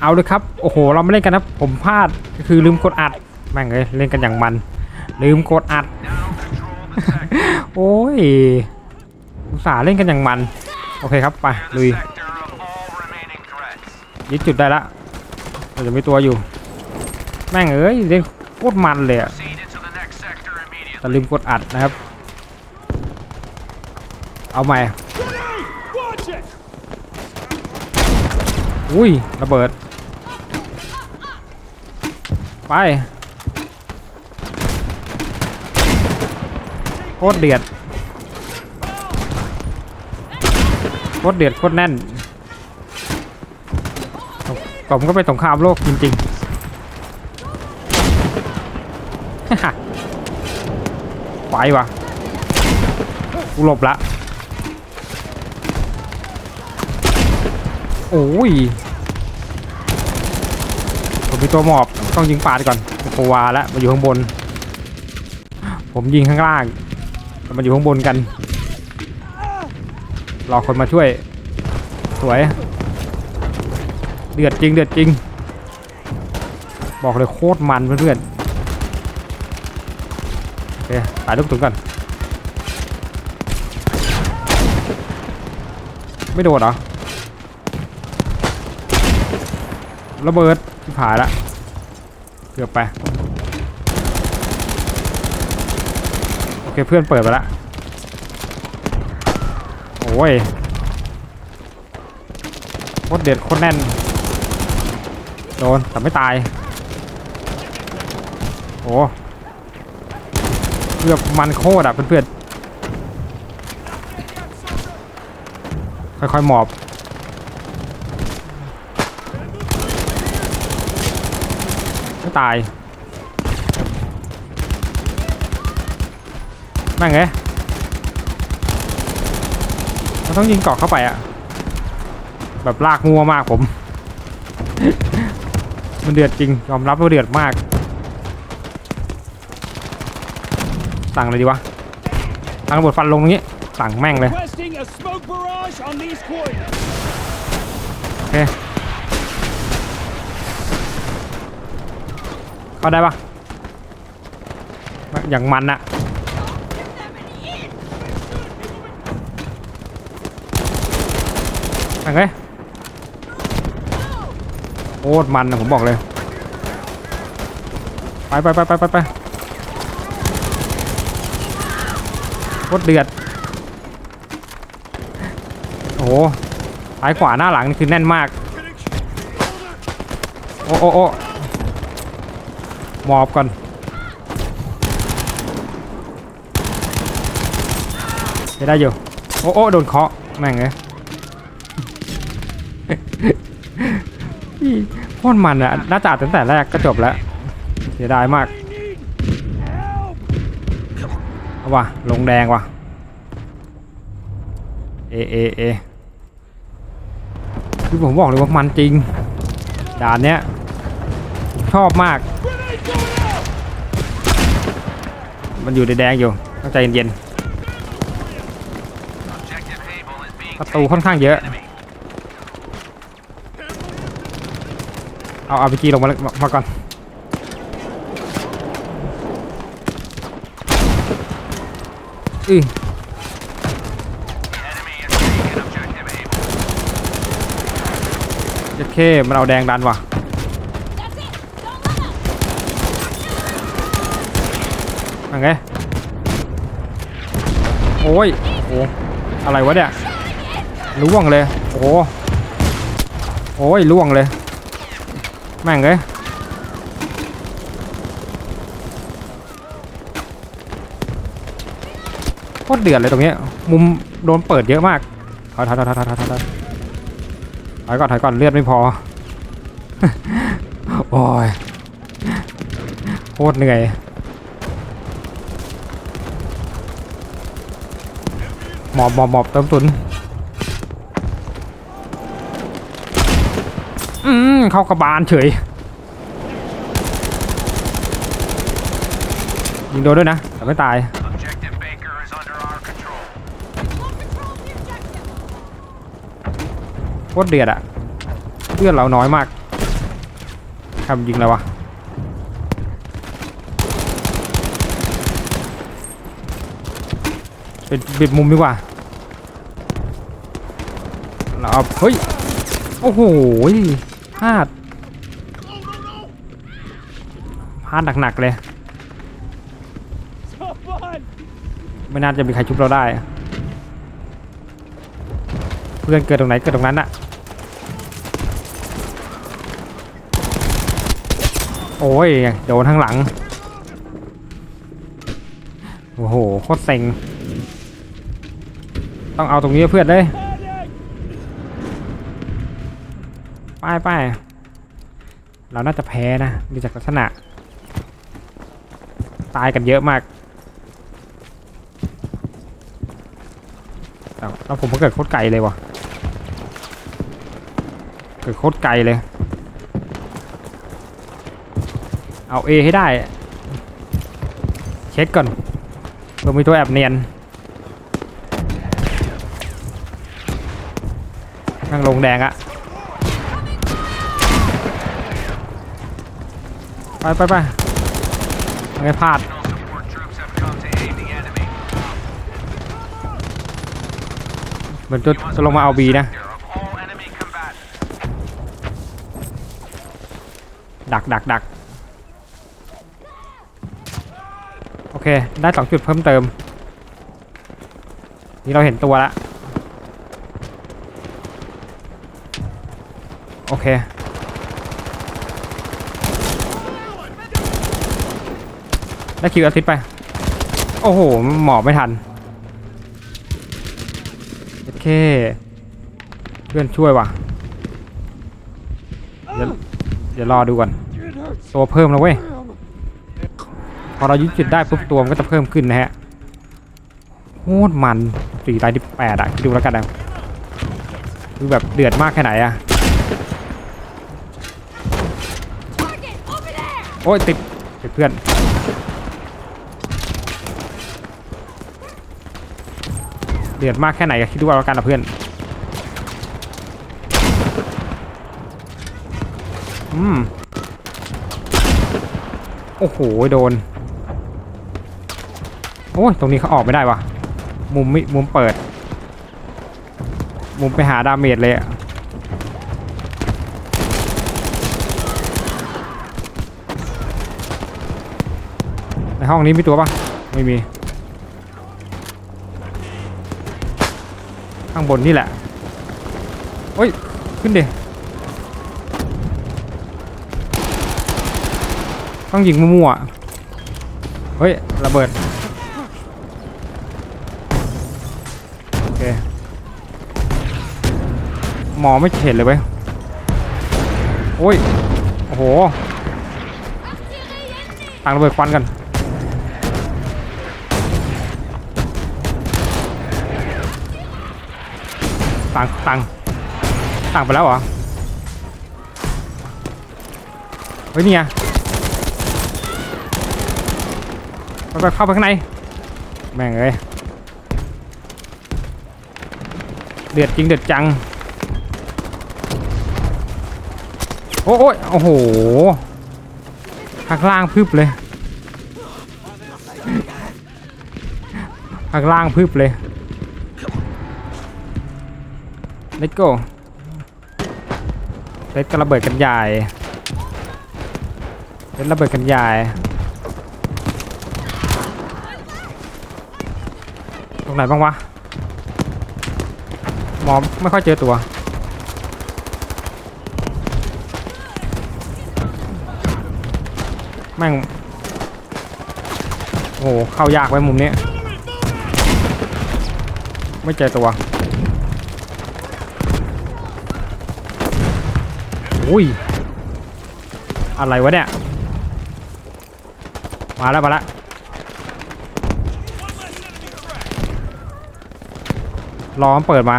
เอาเลยครับ โอ้โห เราไม่เล่นกันนะ ผมพลาดก็คือลืมกดอัด แม่งเลยเล่นกันอย่างมัน ลืมกดอัด โอ้ยอุตส่าห์เล่นกันอย่างมัน โอเคครับ ไป ลุย ยึดจุดได้ละเราจะมีตัวอยู่ แม่งเอ้ยเล่นโคตรมันเลยอะแต่ลืมกดอัดนะครับ เอาใหม่อุ้ย ระเบิด ไปโคตรเดือดโคตรเดือดโคตรแน่น ผมก็ไปสงครามโลกจริงๆไปวะกูหลบละ โอ้ยผมมีตัวหมอบ ต้องยิงปาดก่อนโควาแล้วมาอยู่ข้างบน ผมยิงข้างล่างมันอยู่ข้างบนกัน รอคนมาช่วย สวย เดือดจริง เดือดจริง บอกเลยโคตรมันเพื่อนๆโอเคตายลูกตุนก่อน ไม่โดนเหรอ ระเบิดที่ผายละ เกือบไป โอเคเพื่อนเปิดไปละโอ้ยโคตรเด็ดโคตรแน่น โดน แต่ไม่ตาย โอ้เกือบมันโคตรอะเพื่อนๆค่อยๆหมอบ ไม่ตายแม่งเอ้ยมันต้องยิงเกาะเข้าไปอะแบบลากงัวมากผม มันเดือดจริง ยอมรับว่าเดือดมาก สั่งเลยดีวะสั่งระเบิดฟันลงตรงนี้สั่งแม่งเลย Requesting a smoke barrage on these coordinates. โอเค เข้าได้ปะอย่างมันอะยังไงโคตรมันนะผมบอกเลย ไปไปไปไปไปไปโคตรเดือด โอ้โหซ้ายขวาหน้าหลังนี่คือแน่นมาก โอ้โอ้โอ้ มอบก่อนไม่ได้อยู่ โอ้โอ้โดนเคาะแม่งเลยอีโคตรมันอะน่าจะตั้งแต่แรกก็จบแล้วเสียดายมากเอาว่ะลงแดงว่ะเอเอเอคือผมบอกเลยว่ามันจริงด่านเนี้ยชอบมาก มันอยู่ในแดงอยู่ต้องใจเย็นๆประตูค่อนข้างเยอะ เอาอาร์พีจีลงมามามาก่อนอือเจ็ดเคมันเอาแดงดันว่ะ ยังไง โอ้ย โอ้อะไรวะเนี่ยล่วงเลย โอ้โอ้ยล่วงเลย แม่งเลยโคตรเดือดเลยตรงนี้มุมโดนเปิดเยอะมากถอยถอยถอยถอยถอยถอยถอยก่อนถอยก่อนเลือดไม่พอ โอ้ยโคตรเหนื่อย อบหมอบหมอบเติมตุนอืมเข้ากระบาลเฉยยิงโดนด้วยนะ แต่ไม่ตาย Objective Baker is under our control. โคตรเดือดอะเลือดเราน้อยมากทำยิงอะไรวะเป็นบิดมุมดีกว่า เราเอาเฮ้ย โอ้โหพลาดพลาดหนักๆเลย ไม่น่าจะมีใครชุบเราได้ เพื่อนเกิดตรงไหนเกิดตรงนั้นอะโอ้ยโดนทั้งหลัง โอ้โหโคตรเซ็ง ต้องเอาตรงนี้เพื่อนเลย Panic! ไป เราน่าจะแพ้นะดูจากลักษณะ ตายกันเยอะมากแล้วผมก็เกิดโคตรไกลเลยวะเกิดโคตรไกลเลย เอา A ให้ได้ เช็คก่อนเผื่อมีตัวแอบเนียนนั่งลงแดงอะ ไปไปไปไม่พลาดเหมือนจะจะลงมาเอาบีนะ ดักดักดักโอเค ได้สองจุดเพิ่มเติม นี่เราเห็นตัวแล้วโอเค ได้คิวอาทิตย์ไป โอ้โห หมอบไม่ทันโอเค เพื่อนช่วยว่ะ เดี๋ยวเดี๋ยวรอดูก่อน ตัวเพิ่มแล้วเว้ย พอเรายึดจุดได้ปุ๊บตัวมันก็จะเพิ่มขึ้นนะฮะโคตรมันสี่ตายที่แปดอะดดูแล้วกันนะคือแบบเดือดมากแค่ไหนอะโอ้ยติดติดเพื่อน เดือดมากแค่ไหนอะคิดดูเอาแล้วกันนะเพื่อนอืมโอ้โหโดน โอ้ยตรงนี้เขาออกไม่ได้วะมุมมิมุมเปิด มุมไปหาดาเมจเลยอะในห้องนี้มีตัวปะไม่มี ข้างบนนี่แหละโอ้ย ขึ้นดิต้องยิงมั่วๆเฮ้ย ระเบิด โอเค หมอไม่เห็นเลยเว้ย โอ้ย โอ้โหตังระเบิดควันกัน ตังตังตังไปแล้วเหรอ เฮ้ยนี่ไงไปไปเข้าไปข้างใน แม่งเอ้ยเดือดจริงเดือดจัง โอ้โอ้ยโอ้โหข้างล่างพึบเลยข้างล่างพึบเลย let's go เล็ดก็ระเบิดกันใหญ่เล็ดระเบิดกันใหญ่ตรงไหนบ้างวะหมอไม่ค่อยเจอตัวแม่งโอ้โหเข้ายากไว้มุมนี้ ไม่เจอตัว อุ้ยอะไรวะเนี่ย มาแล้วมาแล้วรอมเปิดมา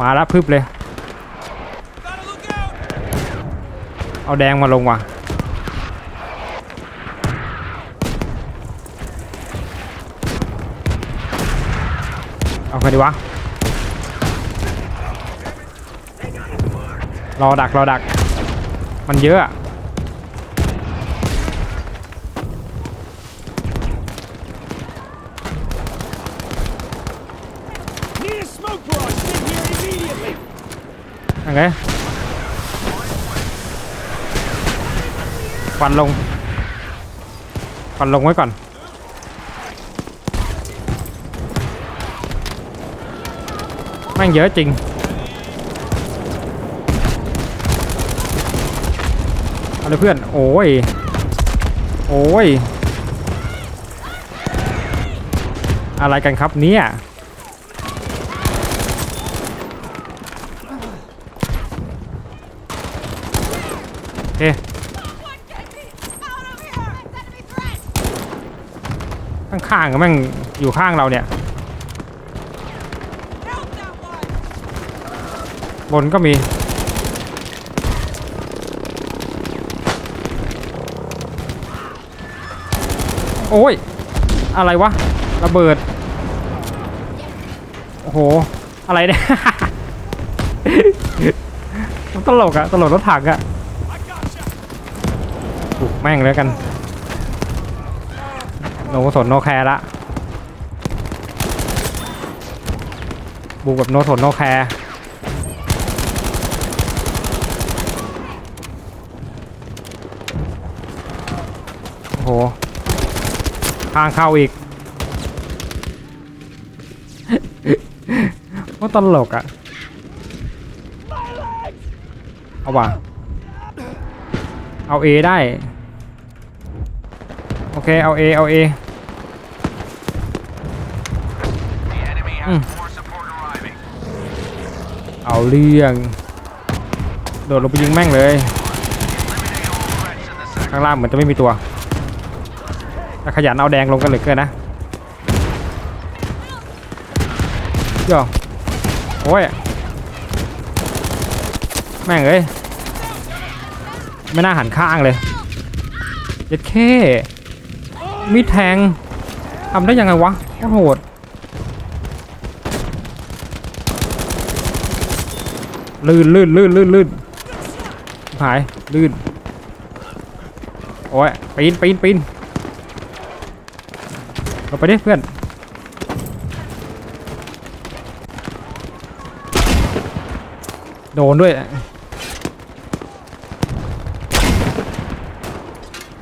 มาแล้วพึบเลย เอาแดงมาลงว่ะเอาใครดีวะ รอดักรอดัก มันเยอะอะ Need a smoke barrage. Get here immediately. ยังไงฟันลงฟันลงไว้ก่อนแม่งเยอะจริง เอาเลยเพื่อน โอ้ย โอ้ย อะไรกันครับเนี่ย โอเค ข้างๆก็แม่งอยู่ข้างเราเนี่ย บนก็มี โอ้ย อะไรวะ ระเบิด โอ้โห อะไรเนี่ย มันตลกอะตลกรถถังอะ I gotcha. บุกแม่งเลยกัน โนสนโนแคร์ละบุกแบบโนสนโนแคร์โอ้โห ข้างเข้าอีกว่าตลกอะเอาว่ะเอาเอได้ โอเค เอาเอเอาเอ The enemy has Mm. more support arriving. เอาเรื่องโดดลงไปยิงแม่งเลย ข้างล่างเหมือนจะไม่มีตัว ขยันเอาแดงลงกันเหลือเกินนะย่อโอ้ย แม่งเอ้ย ไม่น่าหันข้างเลยเย็ดเข้มีแทงทำได้ยังไงวะโคตรโหดลื่นลื่นลื่นลื่นลื่นหายลื่น โอ้ยปีนปีนปีน เราไปดิเพื่อน โดนด้วย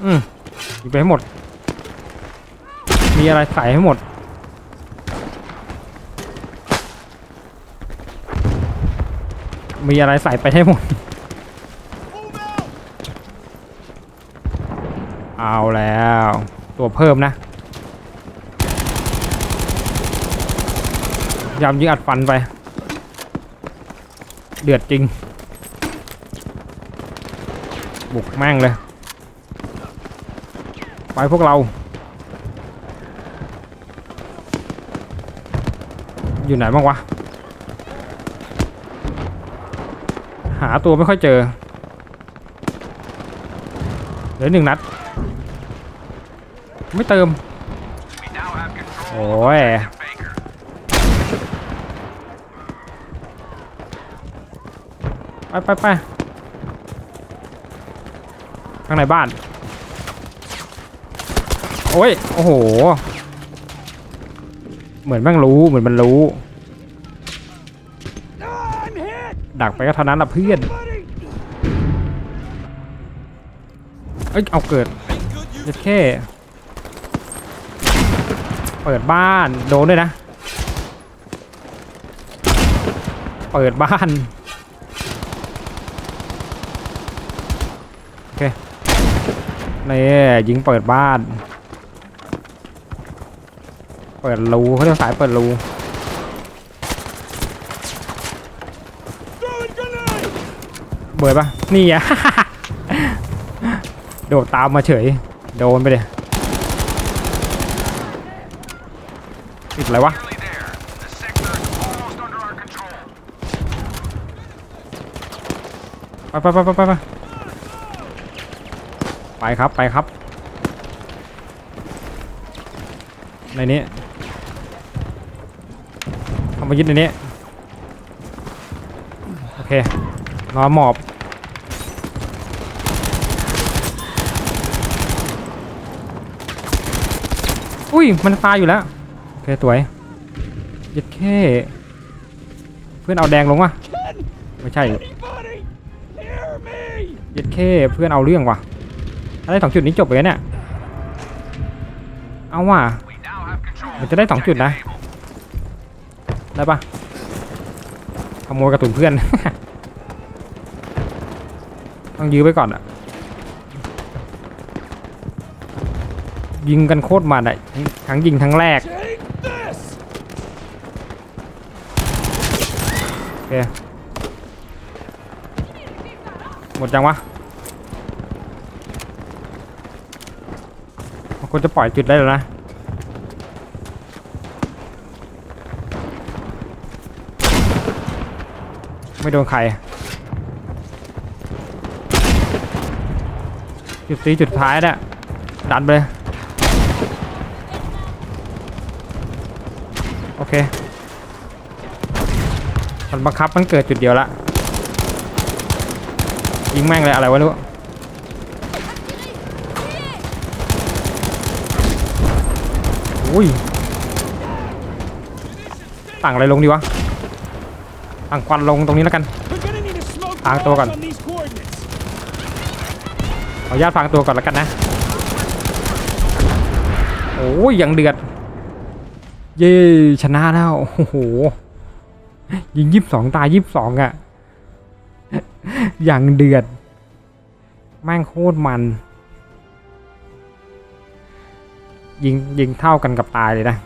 อืมยิบไปให้หมด มีอะไรใส่ให้หมด มีอะไรใส่ไปให้หมด เอาแล้ว ตัวเพิ่มนะ ยำยิงอัดฟันไป เดือดจริง บุกแม่งเลย ไปพวกเรา อยู่ไหนบ้างวะ หาตัวไม่ค่อยเจอ เหลือหนึ่งนัด ไม่เติม โอ้ย ไปไปไปข้างในบ้าน โอ้ย โอ้โห เหมือนแม่งรู้ เหมือนมันรู้ ดักไปก็เท่านั้นละเพื่อน เอ้ย เอาเกิดเจ็ดแค่ เปิดบ้าน โดนด้วยนะ เปิดบ้าน โอเค นี่ยิงเปิดบ้าน เปิดรูเขาเรียกสายเปิดรูเบิดปะนี่อะโดดตามมาเฉย โดนไปเลยติดอะไรวะไปไปไปไปไป ไปครับไปครับ ในนี้เอามายึดในนี้ โอเคนอนหมอบอุ้ย มันตายอยู่แล้ว โอเคสวยยัดแค่เพื่อนเอาแดงลงวะไม่ใช่ยัดแค่เพื่อนเอาเรื่องว่ะ ได้สองจุดนี้จบเลยเนี่ย เอาว่ะมันจะได้สองจุดนะ ได้ปะขโมยกระสุนเพื่อน ต้องยื้อไปก่อนอะยิงกันโคตรมันอะทั้งยิงทั้งแรกโอเคหมดยังวะมัน ควรจะปล่อยจุดได้แล้วนะ ไม่โดนใคร จุดสีจุดท้ายเนี่ยดันไปเลยโอเค มันบังคับมันเกิดจุดเดียวละ ยิงแม่งเลยอะไรวะลูก อุ้ยตั้งอะไรลงดีวะตั้งควันลงตรงนี้แล้วกัน We're gonna need to smoke Ah, rounds tao cần. on these coordinates. ขออนุญาตฟังตัวก่อนแล้วกันนะโอ้ยยังเดือด เย้ชนะแล้วโอ้โหยิงยี่สิบสองตายยี่สิบสองอะอย่างเดือด แม่งโคตรมัน ยิงยิงเท่ากันกับตายเลยนะ